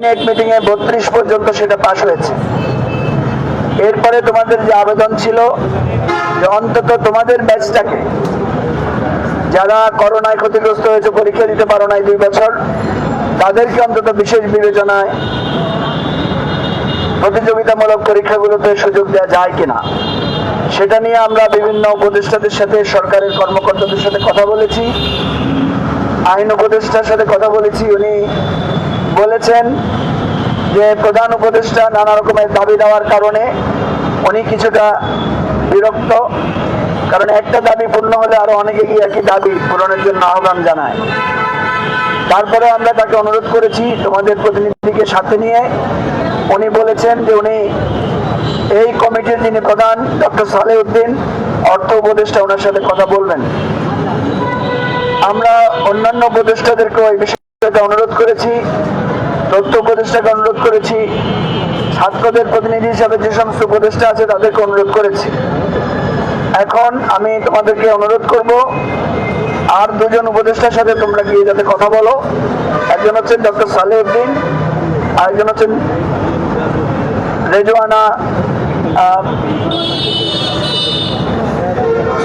Cabinet meeting এ বত্রিশ পর্যন্ত সেটা পাশ হয়েছে। এরপরে তোমাদের যে আবেদন ছিল, যে অন্তত তোমাদের ব্যাচটাকে যারা করোনায় ক্ষতিগ্রস্ত হয়েছে, পরীক্ষা দিতে পারো নাই দুই বছর, তাদেরকে অন্তত বিশেষ বিবেচনায় প্রতিযোগিতামূলক পরীক্ষাগুলোতে সুযোগ দেওয়া যায় কিনা, সেটা নিয়ে আমরা বিভিন্ন উপদেষ্টাদের সাথে, সরকারের কর্মকর্তাদের সাথে কথা বলেছি। আইন উপদেষ্টার সাথে কথা বলেছি, উনি বলেছেন যে প্রধান উপদেষ্টা নানা রকমের দাবি দেওয়ার কারণে উনি কিছুটা বিরক্ত, কারণ একটা দাবি পূর্ণ হলে আরও অনেকে গিয়ে একই দাবি পূরণের জন্য আহ্বান জানায়। তারপরে আমরা তাকে অনুরোধ করেছি তোমাদের প্রতিনিধিকে সাথে নিয়ে। উনি বলেছেন যে উনি এই কমিটির যিনি প্রধান, ডক্টর সালেউদ্দিন, অর্থ উপদেষ্টা, ওনার সাথে কথা বলবেন। আমরা অন্যান্য উপদেষ্টাদেরকেও এই বিষয়টা অনুরোধ করেছি। তথ্য উপদেষ্টাকে অনুরোধ করেছি। ছাত্রদের প্রতিনিধি হিসাবে যে সমস্ত উপদেষ্টা আছে, তাদেরকে অনুরোধ করেছি। এখন আমি তোমাদেরকে অনুরোধ করব, আর দুজন উপদেষ্টার সাথে তোমরা গিয়ে যাতে কথা বলো। একজন হচ্ছেন ডক্টর সালেউদ্দিন, আরেকজন হচ্ছেন রেজওয়ানা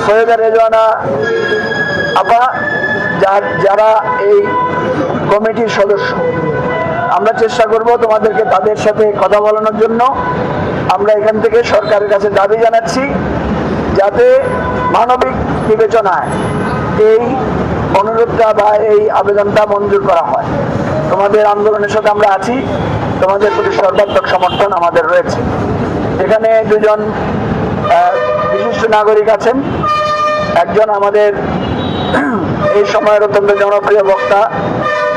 সৈয়দা রেজওয়ানা আপা যারা এই কমিটির সদস্য। আমরা চেষ্টা করব তোমাদেরকে তাদের সাথে কথা বলানোর জন্য। আমরা এখান থেকে সরকারের কাছে দাবি জানাচ্ছি, যাতে মানবিক বিবেচনায় এই অনুরোধটা বা এই আবেদনটা মঞ্জুর করা হয়। তোমাদের আন্দোলনের সাথে আমরা আছি, তোমাদের প্রতি সর্বাত্মক সমর্থন আমাদের রয়েছে। এখানে দুজন বিশিষ্ট নাগরিক আছেন। একজন আমাদের এই সময়ের অত্যন্ত জনপ্রিয় বক্তা,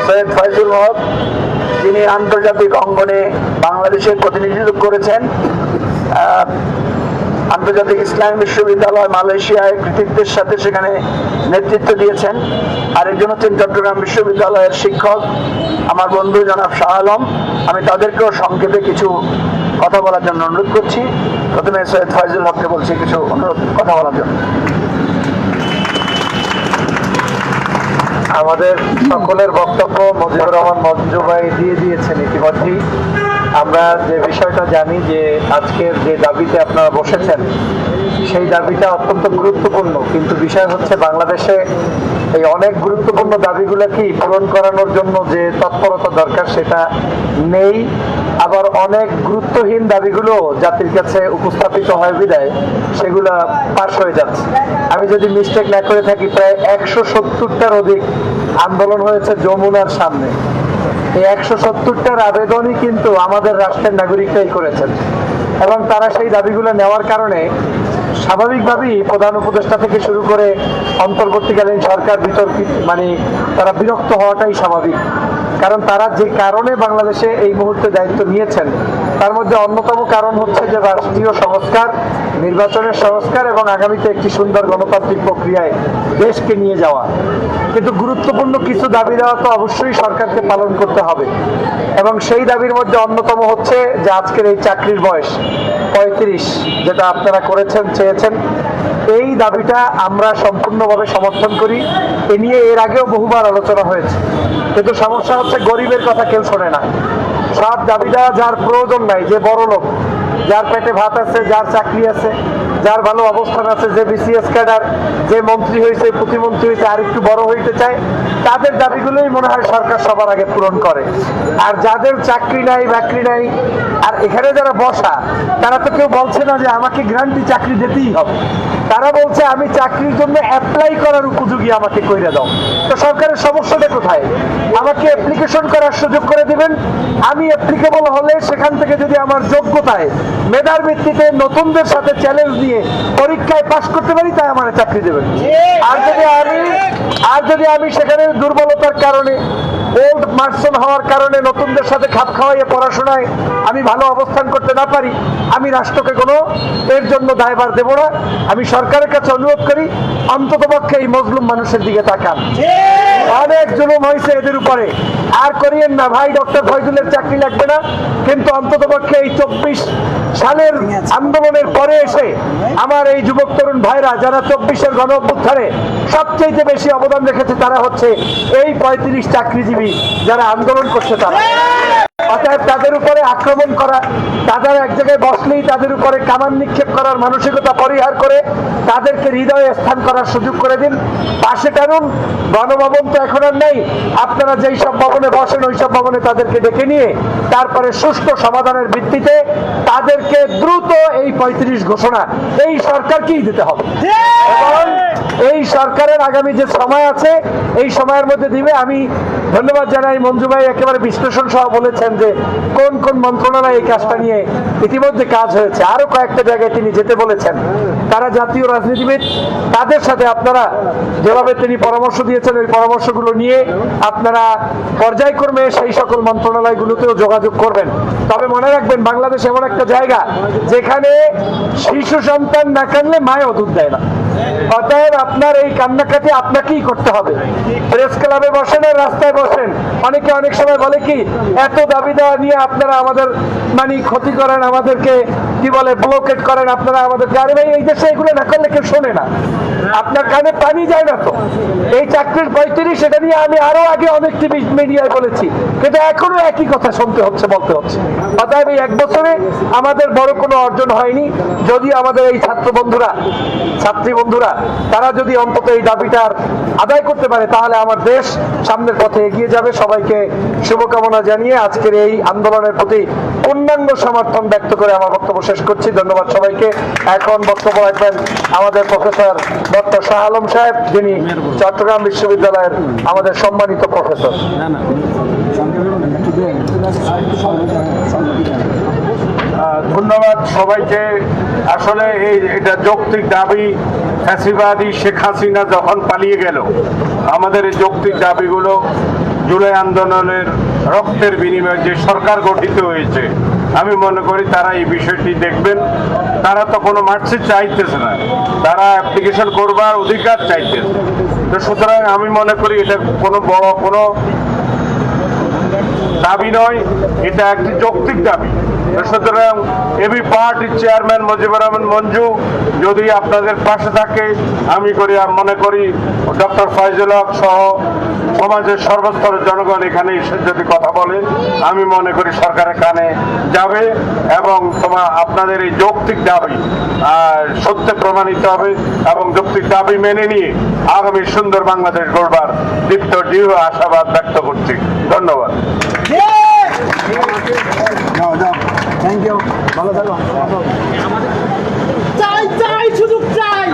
সৈয়দ ফয়জুল হক। যিনি আন্তর্জাতিক অঙ্গনে বাংলাদেশের প্রতিনিধিত্ব করেছেন আন্তর্জাতিক ইসলাম বিশ্ববিদ্যালয় মালয়েশিয়ায় কৃতিত্বের সাথে সেখানে নেতৃত্ব দিয়েছেন। আরেকজন হচ্ছেন চট্টগ্রাম বিশ্ববিদ্যালয়ের শিক্ষক, আমার বন্ধু জনাব শাহ আলম। আমি তাদেরকেও সংক্ষেপে কিছু কথা বলার জন্য অনুরোধ করছি। প্রথমে সৈয়দ ফয়জুল হককে বলছি, কিছু অনুরোধ, কথা বলার জন্য। আমাদের সকলের বক্তব্য মজিবুর রহমান মঞ্জু ভাই দিয়ে দিয়েছেন ইতিমধ্যেই। আমরা যে বিষয়টা জানি যে আজকের যে দাবিতে আপনারা বসেছেন সেই দাবিটা অত্যন্ত গুরুত্বপূর্ণ। কিন্তু বিষয় হচ্ছে বাংলাদেশে এই অনেক গুরুত্বপূর্ণ দাবিগুলোকে পূরণ করানোর জন্য যে তৎপরতা দরকার সেটা নেই। আবার অনেক গুরুত্বহীন দাবিগুলো জাতির কাছে উপস্থাপিত হয় বিদায়, সেগুলা পাশ হয়ে যাচ্ছে। আমি যদি মিস্টেক না করে থাকি, প্রায় একশো সত্তরটার অধিক আন্দোলন হয়েছে যমুনার সামনে। এই একশো সত্তরটার আবেদনই কিন্তু আমাদের রাষ্ট্রের নাগরিকরাই করেছেন। এবং তারা সেই দাবিগুলো নেওয়ার কারণে স্বাভাবিকভাবেই প্রধান উপদেষ্টা থেকে শুরু করে অন্তর্বর্তীকালীন সরকার বিতর্কিত মানে তারা বিরক্ত হওয়াটাই স্বাভাবিক। কারণ তারা যে কারণে বাংলাদেশে এই মুহূর্তে দায়িত্ব নিয়েছেন তার মধ্যে অন্যতম কারণ হচ্ছে যে রাষ্ট্রীয় সংস্কার, নির্বাচনের সংস্কার এবং আগামীতে একটি সুন্দর গণতান্ত্রিক প্রক্রিয়ায় দেশকে নিয়ে যাওয়া। কিন্তু গুরুত্বপূর্ণ কিছু দাবি দেওয়া তো অবশ্যই সরকারকে পালন করতে হবে। এবং সেই দাবির মধ্যে অন্যতম হচ্ছে যে আজকের এই চাকরির বয়স, পঁয়ত্রিশ, যেটা আপনারা করেছেন, চেয়েছেন। এই দাবিটা আমরা সম্পূর্ণভাবে সমর্থন করি। এ নিয়ে এর আগেও বহুবার আলোচনা হয়েছে। কিন্তু সমস্যা হচ্ছে, গরিবের কথা কেউ শোনে না। সব দাবি যার প্রয়োজন নাই, যে বড় লোক যার পেটে ভাত আছে, যার চাকরি আছে যার ভালো অবস্থান আছে, যে বিসিএস ক্যাডার যে মন্ত্রী হয়েছে, প্রতিমন্ত্রী হয়েছে, আর একটু বড় হইতে চায়, তাদের দাবিগুলোই মনে হয় সরকার সবার আগে পূরণ করে। আর যাদের চাকরি নাই, বাকরি নাই, আর এখানে যারা বসা, তারা তো কেউ বলছে না যে আমাকে গ্রান্টি চাকরি দিতেই হবে। তারা বলছে, আমি চাকরির জন্য অ্যাপ্লাই করার উপযোগী আমাকে কইরা দাও। তো সরকারের সমস্যাটা কোথায়? আমাকে অ্যাপ্লিকেশন করার সুযোগ করে দিবেন। আমি অ্যাপ্লিকেবল হলে সেখান থেকে যদি আমার যোগ্যতায়, মেধার ভিত্তিতে নতুনদের সাথে চ্যালেঞ্জ নিয়ে পরীক্ষায় পাশ করতে পারি, তাই আমার চাকরি দেবেন। আর যদি আমি, আর যদি আমি সেখানে দুর্বলতার কারণে ওল্ড মার্সন হওয়ার কারণে নতুনদের সাথে খাপ খাওয়াইয়ে পড়াশোনায় আমি ভালো অবস্থান করতে না পারি, আমি রাষ্ট্রকে কোনো এর জন্য দায়ভার দেব না। আমি সরকারের কাছে অনুরোধ করি অন্তত পক্ষে এই মজলুম মানুষের দিকে তাকান। জুলুম হয়েছে এদের উপরে। আর করিয়েন না, ভাই, ডক্টর ফয়জুলের চাকরি লাগবে না। কিন্তু অন্তত পক্ষে এই চব্বিশ সালের আন্দোলনের পরে এসে আমার এই যুবক তরুণ ভাইরা, যারা চব্বিশের গণ অভ্যুত্থানে সবচেয়ে বেশি অবদান রেখেছে, তারা হচ্ছে এই পঁয়ত্রিশ চাকরিজীবী যারা আন্দোলন করছে তারা। অতএব তাদের উপরে আক্রমণ করা তাদের এক জায়গায় বসলেই তাদের উপরে কামান নিক্ষেপ করার মানসিকতা পরিহার করে তাদেরকে হৃদয়ে স্থান করার সুযোগ করে দিন। পাশে টানুন গণভবন তো এখন আর নেই। আপনারা যেই সব ভবনে বসেন, ওই সব ভবনে তাদেরকে ডেকে নিয়ে তারপরে সুষ্ঠু সমাধানের ভিত্তিতে তাদেরকে দ্রুত এই পঁয়ত্রিশ ঘোষণা, এই সরকারকেই দিতে হবে। এই সরকারের আগামী যে সময় আছে, এই সময়ের মধ্যে দিবে, আমি ধন্যবাদ জানাই মঞ্জু ভাই, একেবারে বিশ্লেষণ সহ বলেছেন। যে কোন কোন মন্ত্রণালয় এই কাজটা নিয়ে ইতিমধ্যে কাজ হয়েছে। আরও কয়েকটা জায়গায় তিনি যেতে বলেছেন। তারা জাতীয় রাজনীতিবিদ, তাদের সাথে আপনারা যেভাবে তিনি পরামর্শ দিয়েছেন, ওই পরামর্শগুলো নিয়ে আপনারা পর্যায়ক্রমে সেই সকল মন্ত্রণালয়গুলোতেও যোগাযোগ করবেন। তবে মনে রাখবেন, বাংলাদেশ এমন একটা জায়গা যেখানে শিশু সন্তান না কানলে মায়ও দুধ দেয় না। অতএব আপনার এই কান্নাকাটি আপনাকেই করতে হবে। প্রেস ক্লাবে বসেন আর রাস্তায় বসেন। অনেকে অনেক সময় বলে কি, এত দাবি দেওয়া নিয়ে আপনারা আমাদের মানে ক্ষতি করেন আমাদেরকে কি বলে ব্লকেট করেন আপনারা আমাদেরকে। আরে ভাই, এই দেশে এগুলো না করলে কেউ শোনে না। আপনার কানে পানি যায় না তো। এই চাকরির পঁয়ত্রিশ, সেটা নিয়ে আমি আরও আগে অনেক টিভি মিডিয়ায় বলেছি। কিন্তু এখনও একই কথা শুনতে হচ্ছে, বলতে হচ্ছে। অতএব এই এক বছরে আমাদের বড় কোনো অর্জন হয়নি। যদি আমাদের এই ছাত্র বন্ধুরা, ছাত্রী বন্ধুরা, তারা যদি অন্তত এই দাবিটার আদায় করতে পারে, তাহলে আমার দেশ সামনের পথে এগিয়ে যাবে। সবাইকে শুভকামনা জানিয়ে আজকের এই আন্দোলনের প্রতি পূর্ণাঙ্গ সমর্থন ব্যক্ত করে আমার বক্তব্য শেষ করছি। ধন্যবাদ সবাইকে। এখন বক্তব্য রাখবেন আমাদের প্রফেসর ডক্টর শাহ আলম সাহেব, যিনি চট্টগ্রাম বিশ্ববিদ্যালয়ের আমাদের সম্মানিত প্রফেসর। ধন্যবাদ সবাইকে। আসলে এই এটা যৌক্তিক দাবি, ফ্যাসিবাদী শেখ হাসিনা যখন পালিয়ে গেল, আমাদের এই যৌক্তিক দাবিগুলো জুলাই আন্দোলনের রক্তের বিনিময়ে যে সরকার গঠিত হয়েছে আমি মনে করি তারা এই বিষয়টি দেখবেন। তারা তো কোনো মার্কশিট চাইতেছে না। তারা অ্যাপ্লিকেশন করবার অধিকার চাইতেছে। তো সুতরাং আমি মনে করি এটা কোনো বড় কোনো দাবি নয়। এটা একটি যৌক্তিক দাবি। সুতরাং এবি পার্টির চেয়ারম্যান মুজিবুর রহমান মঞ্জু যদি আপনাদের পাশে থাকে, আমি করি, আমি মনে করি ডক্টর ফয়জুল হক সহ সমাজের সর্বস্তরের জনগণ এখানে এসে যদি কথা বলে, আমি মনে করি সরকারের কানে যাবে এবং তোমার আপনাদের এই যৌক্তিক দাবি সত্যে প্রমাণিত হবে এবং যৌক্তিক দাবি মেনে নিয়ে আগামী সুন্দর বাংলাদেশ গড়বার দীপ্ত দৃঢ় আশাবাদ ব্যক্ত করছি। ধন্যবাদ। থ্যাংক ইউ ভালো থাকো। চাই চাই সুযোগ চাই।